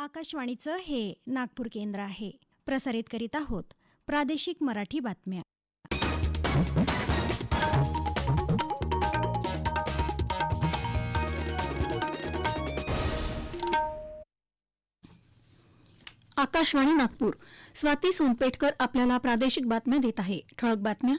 आकाशवाणीचं हे नागपूर केंद्र आहे. प्रसारित करीत आहोत प्रादेशिक मराठी बातम्या. आकाशवाणी नागपूर. स्वाती सोनपेठकर आपल्याला प्रादेशिक बातम्या देत आहे. ठळक बातम्या.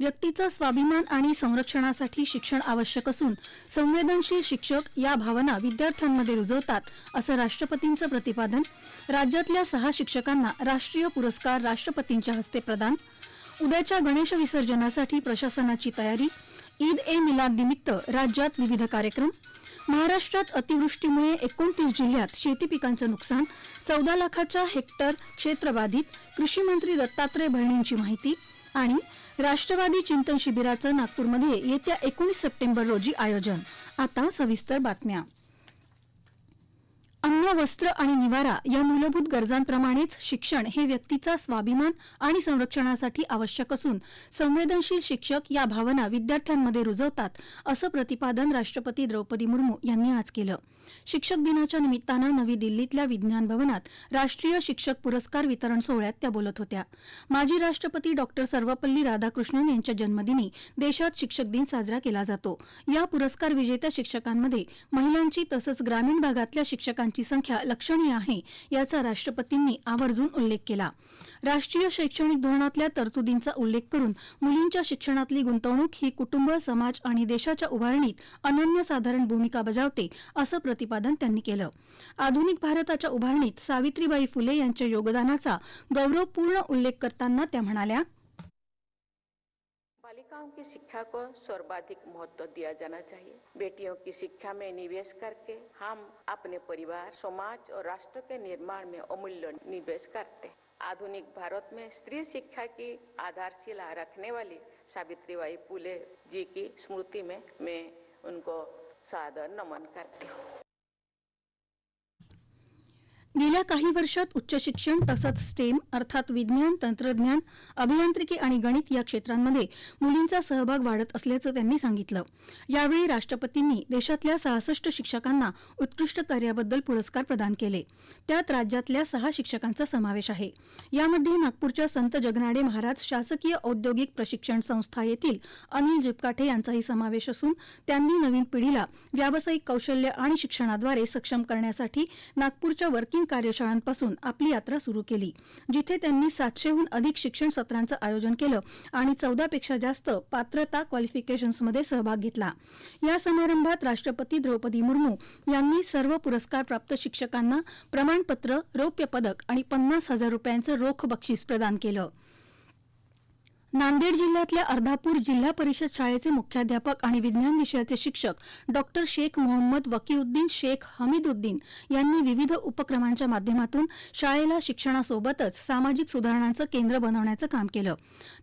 व्यक्तीचा स्वाभिमान आणि संरक्षणासाठी शिक्षण आवश्यक असून संवेदनशील शिक्षक या भावना विद्यार्थ्यांमध्ये रुजवतात असं राष्ट्रपतींचं प्रतिपादन. राज्यातल्या सहा शिक्षकांना राष्ट्रीय पुरस्कार राष्ट्रपतींच्या हस्ते प्रदान. उद्याच्या गणेश विसर्जनासाठी प्रशासनाची तयारी. ईद ए मिलाद निमित्त राज्यात विविध कार्यक्रम. महाराष्ट्रात अतिवृष्टीमुळे एकोणतीस जिल्ह्यात शेती पिकांचं नुकसान चौदा लाखाच्या हेक्टर क्षेत्रबाधित कृषी मंत्री दत्तात्रय भरणींची माहिती आणि राष्ट्रवादी चिंतन शिबिराचं नागपूरमध्ये येत्या एकोणीस सप्टेंबर रोजी आयोजन. आता सविस्तर बातम्या. अन्न वस्त्र आणि निवारा या मूलभूत गरजांप्रमाणेच शिक्षण हे व्यक्तीचा स्वाभिमान आणि संरक्षणासाठी आवश्यक असून संवेदनशील शिक्षक या भावना विद्यार्थ्यांमध्ये रुजवतात असं प्रतिपादन राष्ट्रपती द्रौपदी मुर्मू यांनी आज केलं. शिक्षक दिनाच्या निमित्तानं नवी दिल्लीतल्या विज्ञान भवनात राष्ट्रीय शिक्षक पुरस्कार वितरण सोहळ्यात त्या बोलत होत्या. माजी राष्ट्रपती डॉक्टर सर्वपल्ली राधाकृष्णन यांच्या जन्मदिनी देशात शिक्षक दिन साजरा केला जातो. या पुरस्कार विजेत्या शिक्षकांमध्ये महिलांची तसंच ग्रामीण भागातल्या शिक्षकांची संख्या लक्षणीय आहे याचा राष्ट्रपतींनी आवर्जून उल्लेख केला. राष्ट्रीय शैक्षणिक धोरणातल्या तरतुदींचा उल्लेख करून मुलींच्या शिक्षणातली गुंतवणूक ही कुटुंब समाज आणि देशाच्या उभारणीत अनन्यसाधारण भूमिका बजावते असं प्रतिपादन त्यांनी केलं. आधुनिक भारताच्या उभारणीत सावित्रीबाई फुले यांच्या योगदानाचा गौरवपूर्ण उल्लेख करताना त्या म्हणाल्या बालिकाओं की शिक्षा को सर्वाधिक महत्त्व दिया जाना चाहिए। बेटियों की शिक्षा में निवेश करके हम अपने परिवार समाज और राष्ट्र के निर्माण में अमूल्य निवेश करते हैं। आधुनिक भारत में स्त्री शिक्षा की आधारशिला रखने वाली सावित्रीबाई फुले जी की स्मृति में मैं उनको सादर नमन करती हूँ। गेल्या काही वर्षात उच्च शिक्षण तसंच स्टेम अर्थात विज्ञान तंत्रज्ञान अभियांत्रिकी आणि गणित या क्षेत्रांमध्ये मुलींचा सहभाग वाढत असल्याचं त्यांनी सांगितलं. यावेळी राष्ट्रपतींनी देशातल्या सहासष्ट शिक्षकांना उत्कृष्ट कार्याबद्दल पुरस्कार प्रदान केले. त्यात राज्यातल्या सहा शिक्षकांचा समावेश आहे. यामध्ये नागपूरच्या संत जगनाडे महाराज शासकीय औद्योगिक प्रशिक्षण संस्था येथील अनिल जिपकाठे यांचाही समावेश असून त्यांनी नवीन पिढीला व्यावसायिक कौशल्य आणि शिक्षणाद्वारे सक्षम करण्यासाठी नागपूरच्या वर्किंग कार्यशाळांपासून आपली यात्रा सुरू केली जिथे त्यांनी सातशेहून अधिक शिक्षण सत्रांचं आयोजन केलं आणि चौदापेक्षा जास्त पात्रता क्वालिफिकेशन्समध्ये सहभाग घेतला. या समारंभात राष्ट्रपती द्रौपदी मुर्मू यांनी सर्व पुरस्कार प्राप्त शिक्षकांना प्रमाणपत्र रौप्य पदक आणि पन्नास हजार रुपयांचं रोख बक्षीस प्रदान केलं. नांदेड जिल्ह्यातल्या अर्धापूर जिल्हा परिषद शाळेचे मुख्याध्यापक आणि विज्ञान विषयाचे शिक्षक डॉक्टर शेख मोहम्मद वकीउद्दीन शेख हमीदुद्दीन यांनी विविध उपक्रमांच्या माध्यमातून शाळेला शिक्षणासोबतच सामाजिक सुधारणांचं केंद्र बनवण्याचं काम केलं.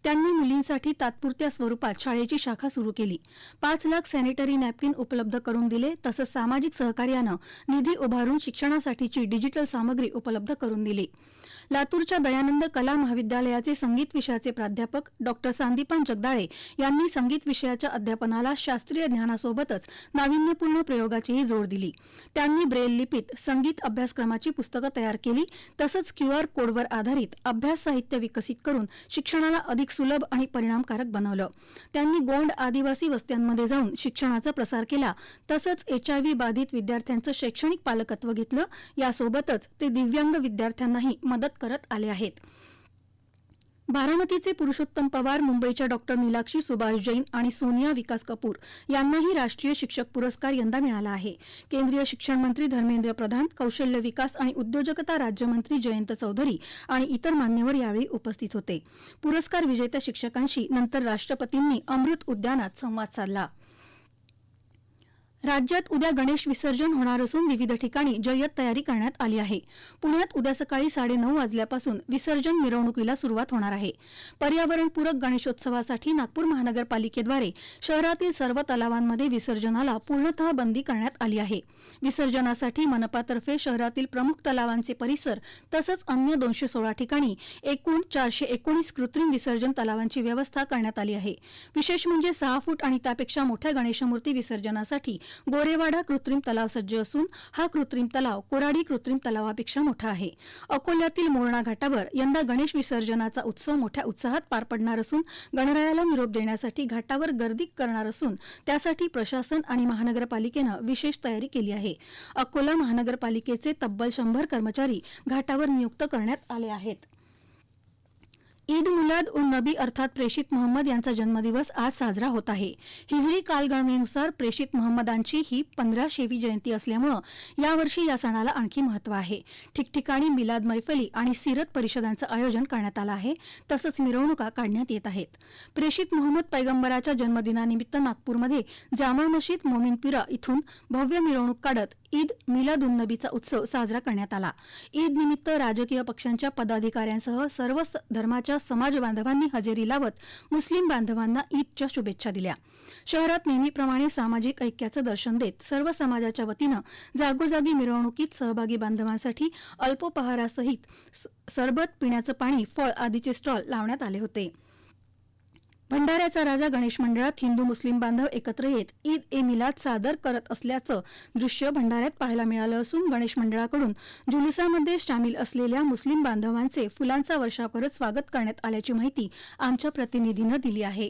त्यांनी मुलींसाठी तात्पुरत्या स्वरूपात शाळेची शाखा सुरू केली. पाच लाख सॅनिटरी नॅपकिन उपलब्ध करून दिले तसंच सामाजिक सहकार्यानं निधी उभारून शिक्षणासाठीची डिजिटल सामग्री उपलब्ध करून दिली. लातूरच्या दयानंद कला महाविद्यालयाचे संगीत विषयाचे प्राध्यापक डॉक्टर सांदीपान जगदाळे यांनी संगीत विषयाच्या अध्यापनाला शास्त्रीय ज्ञानासोबतच नाविन्यपूर्ण प्रयोगाचीही जोड दिली. त्यांनी ब्रेल लिपीत संगीत अभ्यासक्रमाची पुस्तकं तयार केली तसंच क्यूआर कोडवर आधारित अभ्यास साहित्य विकसित करून शिक्षणाला अधिक सुलभ आणि परिणामकारक बनवलं. त्यांनी गोंड आदिवासी वस्त्यांमध्ये जाऊन शिक्षणाचा प्रसार केला तसंच एचआयव्ही बाधित विद्यार्थ्यांचं शैक्षणिक पालकत्व घेतलं. यासोबतच ते दिव्यांग विद्यार्थ्यांनाही मदत करत आले आहेत. बारामतीचे पुरुषोत्तम पवार मुंबईच्या डॉक्टर नीलाक्षी सुभाष जैन आणि सोनिया विकास कपूर यांनाही राष्ट्रीय शिक्षक पुरस्कार यंदा मिळाला आहे. केंद्रीय शिक्षण मंत्री धर्मेंद्र प्रधान कौशल्य विकास आणि उद्योजकता राज्यमंत्री जयंत चौधरी आणि इतर मान्यवर यावेळी उपस्थित होते. पुरस्कार विजेत्या शिक्षकांशी नंतर राष्ट्रपतींनी अमृत उद्यानात संवाद साधला. राज्यात उद्या गणेश विसर्जन होणार असून विविध ठिकाणी जय्यत तयारी करण्यात आली आहे. पुण्यात उद्या सकाळी साडेनऊ वाजल्यापासून विसर्जन मिरवणुकीला सुरुवात होणार आहे. पर्यावरणपूरक गणेशोत्सवासाठी नागपूर महानगरपालिकेद्वारे शहरातील सर्व तलावांमध्ये विसर्जनाला पूर्णतः बंदी करण्यात आली आहे. विसर्जनासाठी मनपातर्फे शहरातील प्रमुख तलावांचे परिसर तसंच अन्य दोनशे सोळा ठिकाणी एकूण चारशे एकोणीस कृत्रिम विसर्जन तलावांची व्यवस्था करण्यात आली आहे. विशेष म्हणजे सहा फूट आणि त्यापेक्षा मोठ्या गणेशमूर्ती विसर्जनासाठी गोरेवाडा कृत्रिम तलाव सज्ज असून हा कृत्रिम तलाव कोराडी कृत्रिम तलावापेक्षा मोठा आहे. अकोल्यातील मोरणा घाटावर यंदा गणेश विसर्जनाचा उत्सव मोठ्या उत्साहात पार पडणार असून गणरायाला निरोप देण्यासाठी घाटावर गर्दी करणार असून त्यासाठी प्रशासन आणि महानगरपालिकेनं विशेष तयारी केली आहे. अकोला महानगरपालिकेचे तब्बल शंभर कर्मचारी घाटावर नियुक्त करण्यात आले आहेत. ईद मुलाद उन नबी अर्थात प्रेषित मोहम्मद यांचा जन्मदिवस आज साजरा होत आहे. हिजरी कालगणनेनुसार प्रेषित मोहम्मदांची ही पंधरा शेवी जयंती असल्यामुळं यावर्षी या सणाला आणखी महत्त्व आहे. ठिकठिकाणी मिलाद मैफली आणि सिरत परिषदांचं आयोजन करण्यात आलं आहे. तसंच मिरवणुका काढण्यात येत आहेत. प्रेषित मोहम्मद पैगंबराच्या जन्मदिनानिमित्त नागपूरमध्ये जामा मशीद मोमिनपिरा इथून भव्य मिरवणूक काढत ईद मिलाद उन नबीचा उत्सव साजरा करण्यात आला. ईद निमित्त राजकीय पक्षांच्या पदाधिकाऱ्यांसह सर्व स- धर्माच्या समाज बांधवांनी हजेरी लावत मुस्लिम बांधवांना ईदच्या शुभेच्छा दिल्या. शहरात नेहमीप्रमाणे सामाजिक ऐक्याचं दर्शन देत सर्व समाजाच्या वतीनं जागोजागी मिरवणुकीत सहभागी बांधवांसाठी अल्पोपहारासहित स- सरबत पिण्याचं पाणी फळ आदीचे स्टॉल लावण्यात आले होते. भंडाऱ्याचा राजा गणेश मंडळात हिंदू मुस्लिम बांधव एकत्र येत ईद ए मिलाद सादर करत असल्याचं दृश्य भंडाऱ्यात पाहायला मिळालं असून गणेश मंडळाकडून जुलुसामध्ये सामील असलेल्या मुस्लिम बांधवांचे फुलांचा वर्षाव करत स्वागत करण्यात आल्याची माहिती आमच्या प्रतिनिधीनं दिली आहे.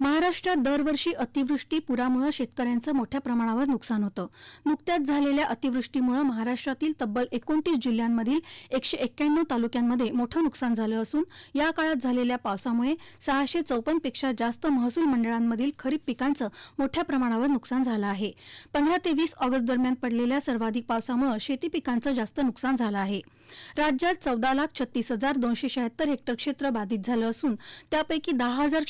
महाराष्ट्रात दरवर्षी अतिवृष्टी पुरामुळे शेतकऱ्यांचं मोठ्या प्रमाणावर नुकसान होतं. नुकत्याच झालेल्या अतिवृष्टीमुळे महाराष्ट्रातील तब्बल एकोणतीस जिल्ह्यांमधील एकशे एक्क्याण्णव तालुक्यांमध्ये मोठं नुकसान झालं असून या काळात झालेल्या पावसामुळे सहाशे चौपन्नपेक्षा जास्त महसूल मंडळांमधील खरीप पिकांचं मोठ्या प्रमाणावर नुकसान झालं आहे. पंधरा ते वीस ऑगस्ट दरम्यान पडलेल्या सर्वाधिक पावसामुळे शेती पिकांचं जास्त नुकसान झालं आहे. राज्यात चौदा लाख छत्तीस हजार दोनशे शहात्तर हेक्टर क्षेत्र बाधित झालं असून त्यापैकी दहा हजार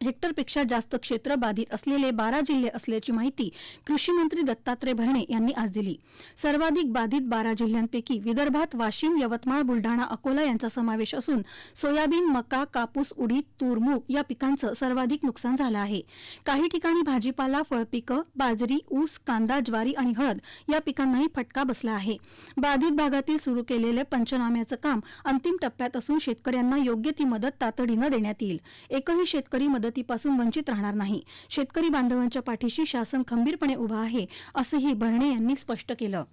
हेक्टरपेक्षा जास्त क्षेत्र बाधित असलेले बारा जिल्हे असल्याची माहिती कृषी मंत्री दत्तात्रय भरणे यांनी आज दिली. सर्वाधिक बाधित बारा जिल्ह्यांपैकी विदर्भात वाशिम यवतमाळ बुलढाणा अकोला यांचा समावेश असून सोयाबीन मका कापूस उडीद तूर मूग या पिकांचं सर्वाधिक नुकसान झालं आहे. काही ठिकाणी भाजीपाला फळपिकं बाजरी ऊस कांदा ज्वारी आणि हळद या पिकांनाही फटका बसला आहे. बाधित भागातील सुरू केलेले पंचनाम्याचं काम अंतिम टप्प्यात असून शेतकऱ्यांना योग्य ती मदत तातडीनं देण्यात येईल. एकही शेतकरी मदत मदतीपासून वंचित राहणार नाही. शेतकरी बांधवांच्या पाठीशी शासन खंबीरपणे उभा आहे असंही भरणे यांनी स्पष्ट केलं.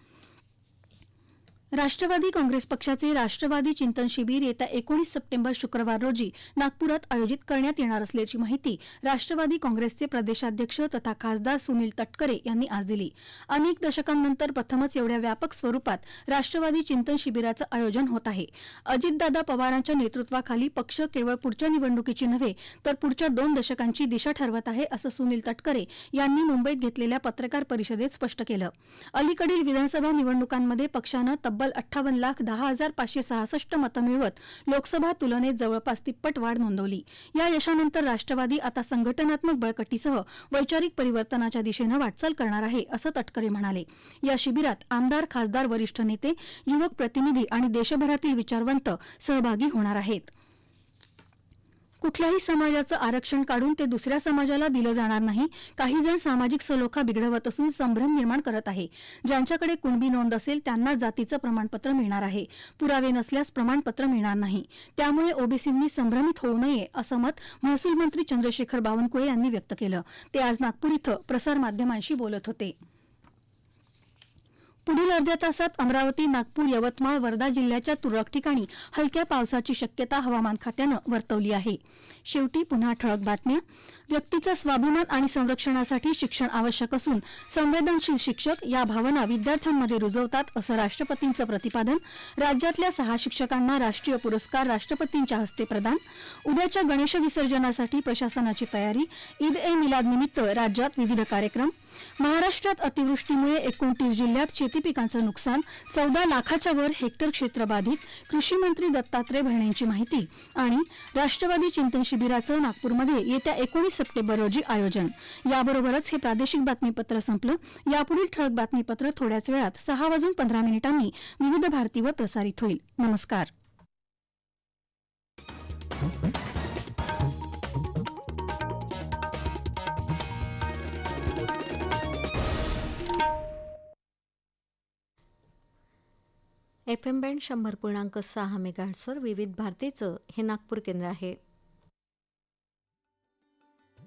राष्ट्रवादी काँग्रेस पक्षाचे राष्ट्रवादी चिंतन शिबिर येत्या एकोणीस सप्टेंबर शुक्रवार रोजी नागपुरात आयोजित करण्यात येणार असल्याची माहिती राष्ट्रवादी काँग्रेसचे प्रदेशाध्यक्ष तथा खासदार सुनील तटकरे यांनी आज दिली. अनेक दशकांनंतर प्रथमच एवढ्या व्यापक स्वरूपात राष्ट्रवादी चिंतन शिबिराचं आयोजन होत आहे. अजितदादा पवारांच्या नेतृत्वाखाली पक्ष केवळ पुढच्या निवडणुकीची नव्हे तर पुढच्या दोन दशकांची दिशा ठरवत आहे असं सुनील तटकरे यांनी मुंबईत घेतलेल्या पत्रकार परिषदेत स्पष्ट केलं. अलीकडील विधानसभा निवडणुकांमध्ये पक्षानं तब्बल अठ्ठावन्न लाख दहा हजार पाचशे सहासष्ट मतं मिळवत लोकसभा तुलनेत जवळपास तिप्पट वाढ नोंदवली. या यशानंतर राष्ट्रवादी आता संघटनात्मक बळकटीसह वैचारिक परिवर्तनाच्या दिशेनं वाटचाल करणार आहे असं तटकरे म्हणाले. या शिबिरात आमदार खासदार वरिष्ठ नेते युवक प्रतिनिधी आणि देशभरातील विचारवंत सहभागी होणार आहेत. कुठल्याही समाजाचं आरक्षण काढून ते दुसऱ्या समाजाला दिलं जाणार नाही. काही जण सामाजिक सलोखा बिघडवत असून संभ्रम निर्माण करत आहे. ज्यांच्याकडे कुणबी नोंद असेल त्यांना जातीचं प्रमाणपत्र मिळणार आहे. पुरावे नसल्यास प्रमाणपत्र मिळणार नाही. त्यामुळे ओबीसींनी संभ्रमित होऊ नये असं मत महसूल मंत्री चंद्रशेखर बावनकुळे यांनी व्यक्त केलं. ते आज नागपूर इथं प्रसारमाध्यमांशी बोलत होते. पुढील अर्ध्या तासात अमरावती नागपूर यवतमाळ वर्धा जिल्ह्याच्या तुरळक ठिकाणी हलक्या पावसाची शक्यता हवामान खात्यानं वर्तवली आहे. शेवटी पुन्हा ठळक बातम्या. व्यक्तीचा स्वाभिमान आणि संरक्षणासाठी शिक्षण आवश्यक असून संवेदनशील शिक्षक या भावना विद्यार्थ्यांमध्ये रुजवतात असं राष्ट्रपतींचं प्रतिपादन. राज्यातल्या सहा शिक्षकांना राष्ट्रीय पुरस्कार राष्ट्रपतींच्या हस्ते प्रदान. उद्याच्या गणेश विसर्जनासाठी प्रशासनाची तयारी. ईद ए मिलाद निमित्त राज्यात विविध कार्यक्रम. महाराष्ट्रात अतिवृष्टीमुळे एकोणतीस जिल्ह्यात शेती पिकांचं नुकसान चौदा लाखाच्या वर हेक्टर क्षेत्र बाधित कृषी मंत्री दत्तात्रय भरणेंची माहिती आणि राष्ट्रवादी चिंतन शिबिराचं नागपूरमध्ये येत्या एकोणीस सप्टेंबर रोजी आयोजन. याबरोबरच हे प्रादेशिक बातमीपत्र संपलं. यापुढील ठळक बातमीपत्र थोड्याच वेळात सहा वाजून पंधरा मिनिटांनी विविध भारतीवर प्रसारित होईल. नमस्कार. एफ एम बँड शंभर पूर्णांक सहा मेगाहर्ट्सवर विविध भारतीचं हे नागपूर केंद्र आहे.